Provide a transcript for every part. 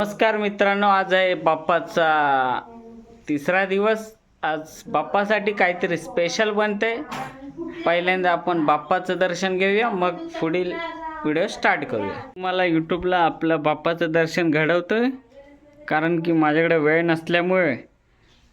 नमस्कार मित्रांनो आज आहे बाप्पाचा तिसरा दिवस. आज बाप्पासाठी काहीतरी स्पेशल बनते. पहिल्यांदा आपण बाप्पाचं दर्शन घेऊया मग पुढील व्हिडिओ स्टार्ट करूया. मला यूट्यूबला आपलं बाप्पाचं दर्शन घडवतोय कारण की माझ्याकडे वेळ नसल्यामुळे.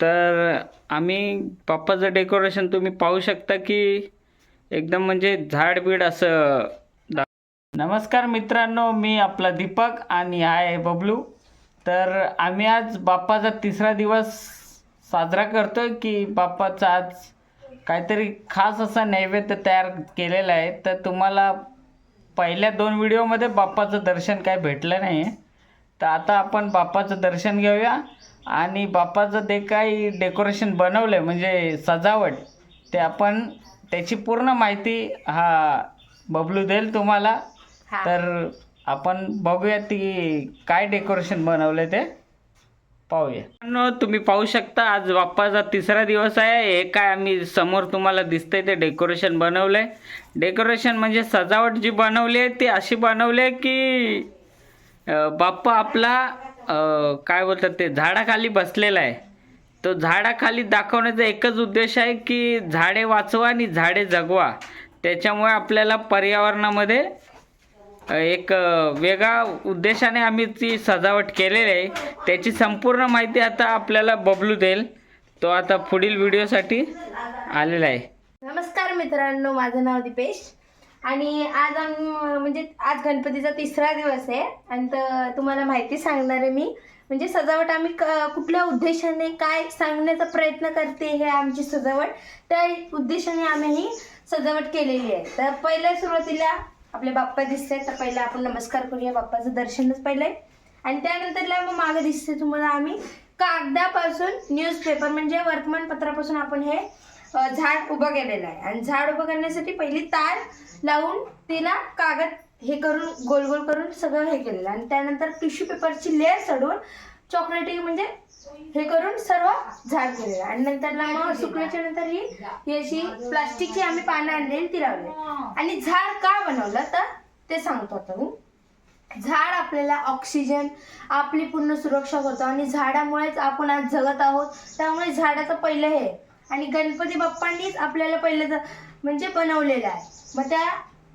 तर आम्ही बाप्पाचं डेकोरेशन तुम्ही पाहू शकता की एकदम म्हणजे झाड बीड असं नमस्कार मित्रांनो मी आपला दीपक आणि आहे बबलू. तर आम्ही आज बाप्पाचा तिसरा दिवस साजरा करतोय की बाप्पाचा आज काहीतरी खास असा नैवेद्य तयार केलेला आहे. तर तुम्हाला पहिल्या दोन व्हिडिओमध्ये बाप्पाचं दर्शन काय भेटलं नाही तर आता आपण बाप्पाचं दर्शन घेऊया आणि बाप्पाचं ते काही डेकोरेशन बनवलं आहे म्हणजे सजावट ते आपण त्याची पूर्ण माहिती हा बबलू देईल तुम्हाला. हा. तर आपण बघूया ती काय डेकोरेशन बनवलं ते. पाहूया. मित्रांनो, तुम्ही पाहू शकता आज बाप्पाचा तिसरा दिवस आहे. हे काय आम्ही समोर तुम्हाला दिसतंय ते डेकोरेशन बनवलंय. डेकोरेशन म्हणजे सजावट जी बनवली आहे ती अशी बनवली आहे की अं, बाप्पा आपला अं, काय बोलतात ते झाडाखाली बसलेला आहे. तो झाडाखाली दाखवण्याचा एकच उद्देश आहे की झाडे वाचवा आणि झाडे जगवा. त्याच्यामुळे आपल्याला पर्यावरणामध्ये एक वेगळा उद्देशाने आम्ही ती सजावट केलेली आहे. त्याची संपूर्ण माहिती आता आपल्याला बबलू देईल. तो आता पुढील व्हिडिओसाठी आलेला आहे. नमस्कार मित्रांनो माझं नाव दीपेश. आणि आज आम म्हणजे आज गणपतीचा तिसरा दिवस आहे. आणि तर तुम्हाला माहिती सांगणार आहे मी. म्हणजे सजावट आम्ही क- कुठल्या उद्देशाने काय सांगण्याचा प्रयत्न करते हे आमची सजावट. त्या उद्देशाने आम्ही ही सजावट केलेली आहे. तर पहिल्या सुरुवातीला आपले बाप्पा दिसते तर पहिला आपण नमस्कार करूया बाप्पाचं दर्शनच पहिले. आणि त्यानंतरला मग मागं दिसते तुम्हाला आम्ही. कागदापासून न्यूजपेपर म्हणजे वर्तमानपत्रापासून आपण हे झाड उभं केलेलं आहे. आणि झाड उभं करण्यासाठी पहिली तार लावून तिला कागद हे करून गोल गोल करून सगळं हे केलेलं आणि त्यानंतर टिश्यू पेपरची लेअर चढवून चॉकलेटी म्हणजे हे करून सर्व झाड केलेलं. आणि नंतरला मग सुकल्याच्या नंतर ही ही अशी प्लास्टिकची आम्ही पानं आणलेली ती लावली. आणि झाड का बनवलं तर ते सांगतो आता मी. झाड आपल्याला ऑक्सिजन आपली पूर्ण सुरक्षा होतो आणि झाडामुळेच आपण आज जगत आहोत. त्यामुळे झाडाचं पहिलं हे. आणि गणपती बाप्पांनीच आपल्याला पहिलं म्हणजे बनवलेलं आहे. मग त्या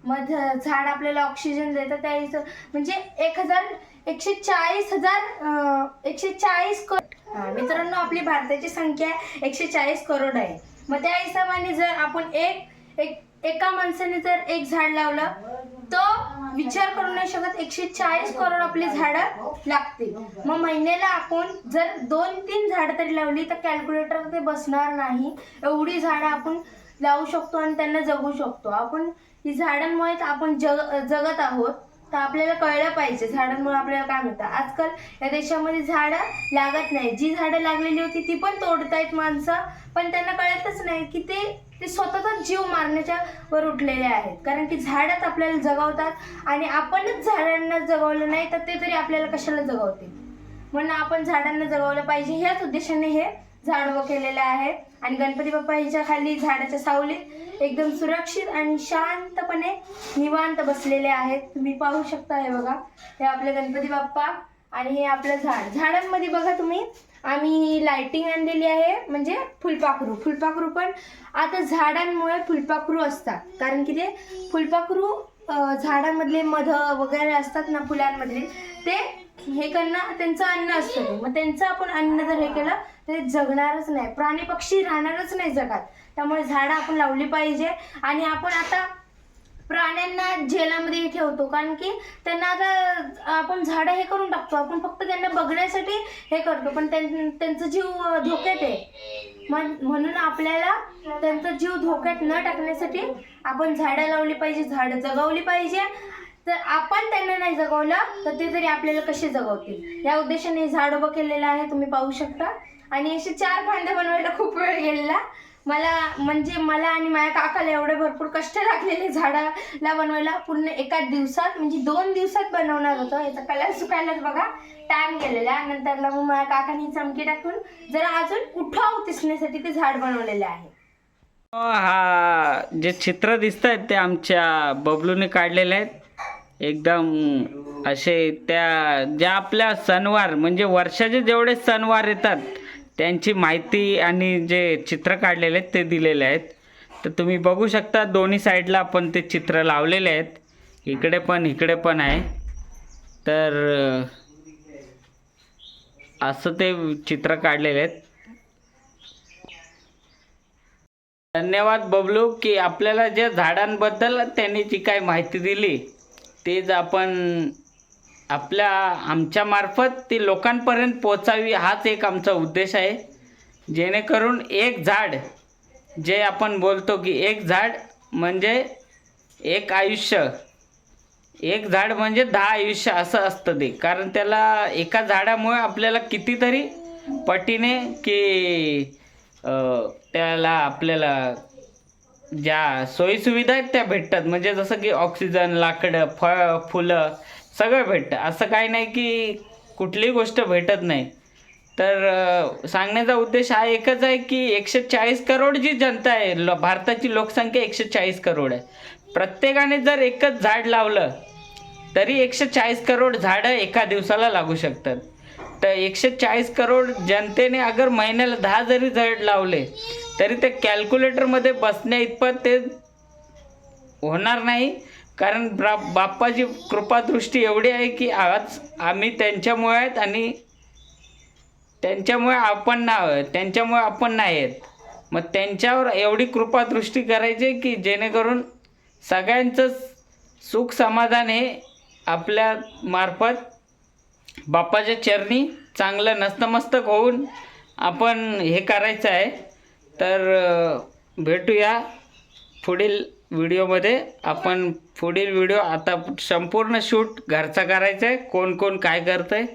मग झाड आपल्याला ऑक्सिजन देतं. त्या म्हणजे एक हजार एकशे चाळीस हजार एकशे चाळीस करोड मित्रांनो आपली भारताची संख्या एकशे चाळीस करोड आहे. मग त्या हिशोबाने जर आपण एक एक एका माणसाने जर एक झाड लावलं तो विचार करू नाही शकत एकशे चाळीस करोड आपली झाडं लागतील. मग महिन्याला आपण जर दोन तीन झाडं तरी लावली तर कॅल्क्युलेटर ते बसणार नाही. एवढी झाडं आपण लावू शकतो आणि त्यांना जगू शकतो. आपण ही झाडांमुळेच आपण जग जगत आहोत. तर आपल्याला कळलं पाहिजे. झाडांमुळे आपल्याला काय मिळतं? आजकाल या देशामध्ये झाडं लागत नाही जी झाडं लागलेली होती ती पण तोडतायत माणसं. पण त्यांना कळतच नाही की ते ते स्वतःचा जीव मारण्याच्या वर उठलेले आहेत. कारण की झाडच आपल्याला जगवतात आणि आपणच झाडांना जगवलं नाही तर ते तरी आपल्याला कशाला जगवतील? म्हणून आपण झाडांना जगवलं पाहिजे. ह्याच उद्देशाने हे झाड उभं केलेलं आहे आणि गणपती बाप्पा ह्याच्या खाली झाडाच्या सावलीत एकदम सुरक्षित आणि शांतपणे निवांत बसलेले आहेत. तुम्ही पाहू शकता हे बघा. हे आपले गणपती बाप्पा आणि हे आपलं झाड. झाडांमध्ये बघा तुम्ही आम्ही लाइटिंग आणलेली आहे म्हणजे फुलपाखरू. फुलपाखरू पण आता झाडांमुळे फुलपाखरू असतात. कारण की ते फुलपाखरू झाडांमधले मध वगैरे असतात ना फुलांमधले ते हे करणं त्यांचं अन्न असतं मग त्यांचं आपण अन्न जर हे केलं तर ते जगणारच नाही. प्राणी पक्षी राहणारच नाही जगात. त्यामुळे झाडं आपण लावली पाहिजे. आणि आपण आता प्राण्यांना जेलामध्ये ठेवतो. कारण की त्यांना आता आपण झाडं हे करून टाकतो. आपण फक्त त्यांना बघण्यासाठी हे करतो. पण त्यां- त्यांचा जीव धोक्यात आहे. म्हणून आपल्याला त्यांचा जीव धोक्यात न टाकण्यासाठी आपण झाडं लावली पाहिजे झाडं जगवली पाहिजे. तर आपण त्यांना नाही जगवलं तर ते तरी आपल्याला कसे जगवतील? या उद्देशाने झाड उभं केलेलं आहे. तुम्ही पाहू शकता. आणि असे चार फांद्या बनवायला खूप वेळ गेलेला. मला म्हणजे मला आणि माझ्या काकाला एवढे भरपूर कष्ट लागलेले झाडाला बनवायला. पूर्ण एका दिवसात म्हणजे दोन दिवसात बनवणार होतं. याचा कलर सुकायलाच बघा टाइम गेलेला. नंतरला मग माझ्या काकांनी चमकी टाकून जरा अजून उठाव दिसण्यासाठी ते झाड बनवलेले आहे. हा जे चित्र दिसत आहेत ते आमच्या बबलूने काढलेले आहेत. एकदम असे त्या ज्या आपल्या सणवार म्हणजे वर्षाचे जेवढे सणवार येतात त्यांची माहिती आणि जे चित्र काढलेले आहेत ते दिलेले आहेत. तर तुम्ही बघू शकता दोन्ही साईडला आपण ते चित्र लावलेले आहेत. इकडे पण इकडे पण आहे. तर असं ते चित्र काढलेले आहेत. धन्यवाद बबलू की आपल्याला ज्या झाडांबद्दल त्यांनी जी काही माहिती दिली तेच आपण आपल्या आमच्यामार्फत ती लोकांपर्यंत पोचावी हाच एक आमचा उद्देश आहे. जेणेकरून एक झाड जे आपण बोलतो की एक झाड म्हणजे एक आयुष्य. एक झाड म्हणजे दहा आयुष्य असं असतं ते. कारण त्याला एका झाडामुळे आपल्याला कितीतरी पटीने की त्याला आपल्याला ज्या सोयीसुविधा आहेत त्या भेटतात. म्हणजे जसं की ऑक्सिजन लाकडं फळ फुलं सगळं भेटतं. असं काही नाही की कुठलीही गोष्ट भेटत नाही. तर सांगण्याचा उद्देश हा एकच आहे की एकशे चाळीस करोड जी जनता आहे लो भारताची लोकसंख्या एकशे चाळीस करोड आहे. प्रत्येकाने जर एकच झाड लावलं तरी एकशे चाळीस करोड झाडं एका दिवसाला लागू शकतात. तर एकशे चाळीस करोड जनतेने अगर महिन्याला दहा जरी झाड लावले तरी ते कॅल्क्युलेटरमध्ये बसण्या इतपत ते होणार नाही. कारण ब्रा बाप्पाची कृपादृष्टी एवढी आहे की आज आम्ही त्यांच्यामुळे आहेत आणि त्यांच्यामुळे आपण ना त्यांच्यामुळे आपण नाही आहेत. मग त्यांच्यावर एवढी कृपादृष्टी करायची की जेणेकरून सगळ्यांचं सुख समाधान हे आपल्या मार्फत बाप्पाच्या चरणी चांगलं नस्तमस्तक होऊन आपण हे करायचं आहे. तर भेटूया पुढील व्हिडिओमध्ये आपण पुढील व्हिडिओ आता संपूर्ण शूट घरचा करायचा आहे कोण कोण काय करतं आहे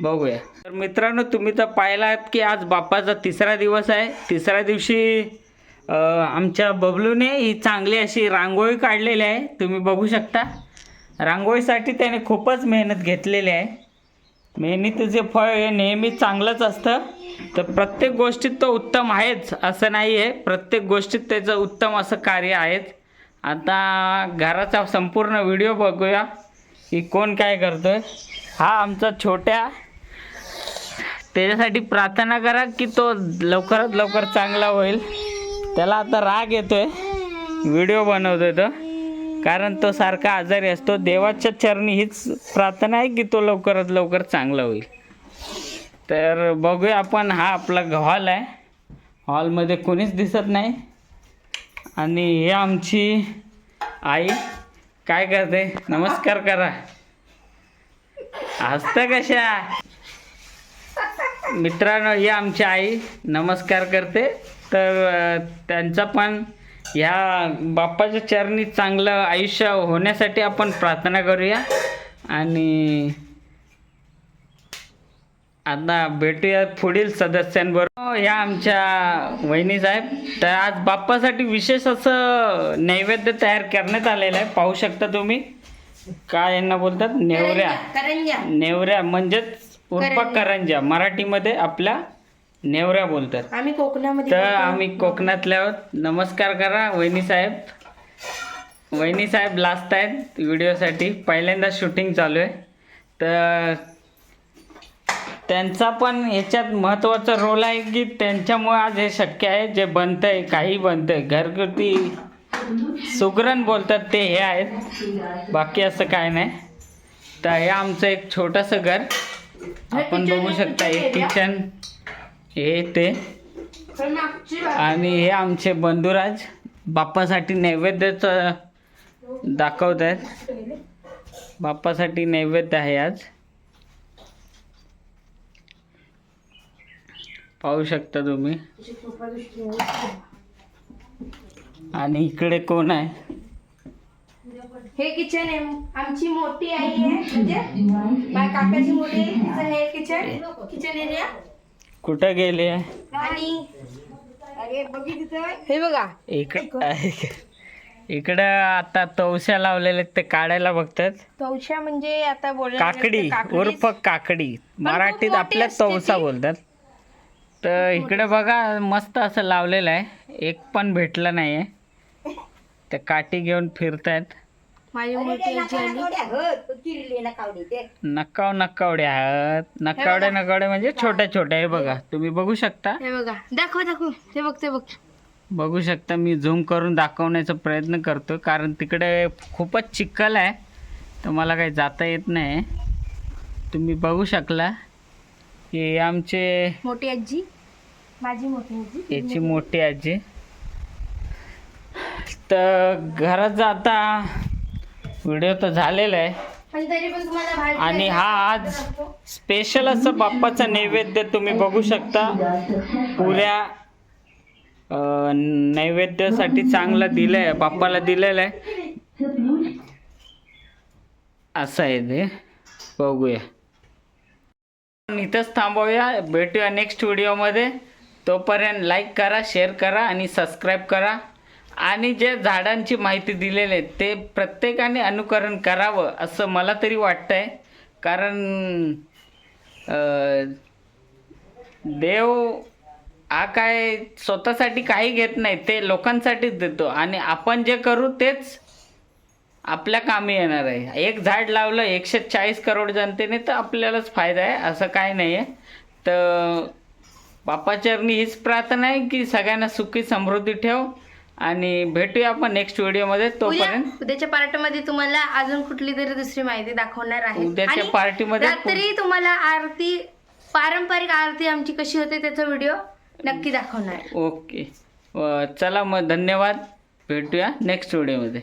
बघूया. तर मित्रांनो तुम्ही तर पाहिलात की आज बाप्पाचा तिसरा दिवस आहे. तिसऱ्या दिवशी आमच्या बबलूने ही चांगली अशी रांगोळी काढलेली आहे. तुम्ही बघू शकता. रांगोळीसाठी त्याने खूपच मेहनत घेतलेली आहे. मेहनतीचे फळ हे नेहमी चांगलंच असतं. तर प्रत्येक गोष्टीत तो उत्तम आहेच असं नाही आहे प्रत्येक गोष्टीत त्याचं उत्तम असं कार्य आहेच. आता घराचा संपूर्ण व्हिडिओ बघूया की कोण काय करतोय. हा आमचा छोट्या. त्याच्यासाठी प्रार्थना करा की तो लवकरात लवकर चांगला होईल. त्याला आता राग येतोय. व्हिडिओ बनवतोय तो. कारण तो सारखा आजारी असतो. देवाच्या चरणी हीच प्रार्थना आहे की तो लवकरात लवकर चांगला होईल. तर बघूया आपण. हा आपला हॉल आहे. हॉलमध्ये कोणीच दिसत नाही. आणि हे आमची आई काय करते? नमस्कार करा. हसता कशा? मित्रांनो ही आमची आई नमस्कार करते. तर त्यांचा पण ह्या बाप्पाच्या चरणी चांगलं आयुष्य होण्यासाठी आपण प्रार्थना करूया. आणि आता भेटूया पुढील सदस्यांबरोबर ह्या आमच्या वहिनी साहेब. तर आज बाप्पासाठी विशेष असं नैवेद्य तयार करण्यात आलेलं आहे. पाहू शकता तुम्ही. काय यांना बोलतात? नेवऱ्या. नेवऱ्या म्हणजेच उर्फ. करंज्या मराठीमध्ये आपल्या नेवऱ्या बोलतात. आम्ही कोकणामध्ये तर. आम्ही कोकणातल्या आहोत. नमस्कार करा वहिनी साहेब. वहिनी साहेब लास्ट आहेत. व्हिडिओसाठी पहिल्यांदा शूटिंग चालू आहे. तर त्यांचा पण ह्याच्यात महत्त्वाचा रोल आहे की त्यांच्यामुळे आज हे शक्य आहे जे बनतंय काही बनतंय. घरगुती सुगरण बोलतात ते हे आहेत. बाकी असं काय नाही. तर हे आमचं एक छोटंसं घर. आपण बघू आहे, शकता हे area. किचन. हे ते. आणि हे आमचे बंधुराज बाप्पासाठी नैवेद्याचं दाखवत आहेत. बाप्पासाठी नैवेद्य आहे आज. पाहू शकता तुम्ही. आणि इकडे कोण आहे? हे किचन आहे. आमची मोठी आई आहे. म्हणजे माझ्या काकाची मोठी आहे तिचं हे किचन किचन एरिया कुठं गेले आणि हे बघा. इकडं इकडं आता तवश्या लावलेल्या आहेत ते काढायला बघतात. तवशा म्हणजे आता गेलं काकडी. उर्फ काकडी. मराठीत आपल्या तवसा. बोलतात. तर इकडे बघा मस्त असं लावलेलं आहे. एक पण भेटलं नाही आहे ते काठी घेऊन फिरतायत. माझी मोठी आजी आली नकाव नकावडे आहात. नकावड्या नकावड्या म्हणजे छोट्या छोट्या हे बघा. तुम्ही बघू शकता. हे बघा. दाखव दाखव. ते बघ ते बघ. बघू शकता मी झूम करून दाखवण्याचा प्रयत्न करतो कारण तिकडे खूपच चिखल आहे. तर मला काही जाता येत नाही. तुम्ही बघू शकला. की आमचे मोठी आजी. माझी मोठी आजी. याची मोठी आजी. तर घराचा आता व्हिडिओ तर झालेला आहे. आणि हा आज स्पेशल असं बाप्पाचा नैवेद्य तुम्ही बघू शकता. पुऱ्या नैवेद्यासाठी चांगला दिलंय बाप्पाला दिलेलं आहे. असं आहे ते. बघूया. इथंच थांबवूया. भेटूया नेक्स्ट व्हिडिओमध्ये तोपर्यंत लाईक करा शेअर करा आणि सबस्क्राईब करा. आणि जे झाडांची माहिती दिलेली आहे ते प्रत्येकाने अनुकरण करावं असं मला तरी वाटतं आहे कारण देव हा काय स्वतःसाठी काही घेत नाही ते लोकांसाठीच देतो. आणि आपण जे करू तेच आपल्या कामी येणार आहे. एक झाड लावलं एकशे चाळीस करोड जनतेने तर आपल्यालाच फायदा आहे असं काय नाही आहे तर बापाचरणी हीच प्रार्थना आहे की सगळ्यांना सुखी समृद्धी ठेव आणि भेटूया आपण नेक्स्ट व्हिडिओमध्ये तोपर्यंत. उद्याच्या पार्टीमध्ये तुम्हाला अजून कुठली तरी दुसरी माहिती दाखवणार आहे. उद्याच्या पार्टीमध्ये रात्री तुम्हाला आरती पारंपरिक आरती आमची कशी होते त्याचा व्हिडिओ नक्की दाखवणार. आहे ओके चला मग धन्यवाद. भेटूया नेक्स्ट व्हिडिओमध्ये